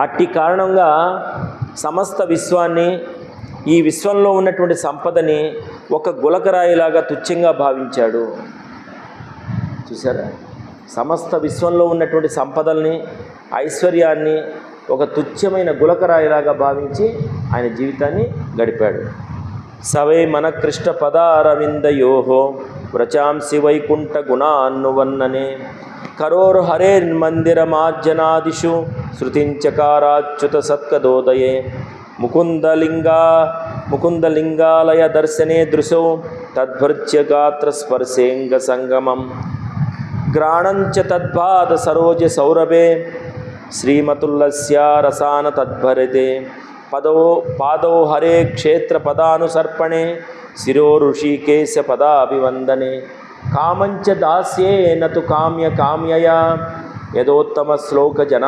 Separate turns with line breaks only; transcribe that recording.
అట్టి కారణంగా సమస్త విశ్వాన్ని ఈ విశ్వంలో ఉన్నటువంటి సంపదని ఒక గులకరాయిలాగా తుచ్చంగా భావించాడు. చూసారా సమస్త విశ్వంలో ఉన్నటువంటి సంపదల్ని ఐశ్వర్యాన్ని ఒక తుచ్చమైన గులకరాయిలాగా భావించి ఆయన జీవితాన్ని గడిపాడు. సవై మన కృష్ణ పదారవిందయోహో వ్రచాంసి వైకుంఠ గుణాన్నువన్ననే. కరోరు హరేర్మందిరమార్జనాదిషు శృతించకారాచ్యుత సత్కదోదయే ముకుందలింగా ముకుందలింగాలయ దర్శనే దృశౌ తద్భృత్య స్పర్శేంగ సంగమం గ్రాణంచ తద్భాద సరోజ సౌరభే శ్రీమతుల్లస్య రసాన తద్భరితే పదో పాదౌ హరే క్షేత్ర పదానుసర్పణే శిరో ఋషికేశ పదాభివందనే కామంచ దాస్యే నతు కామ్య కామ్యయా యదోత్తమ శ్లోక జనా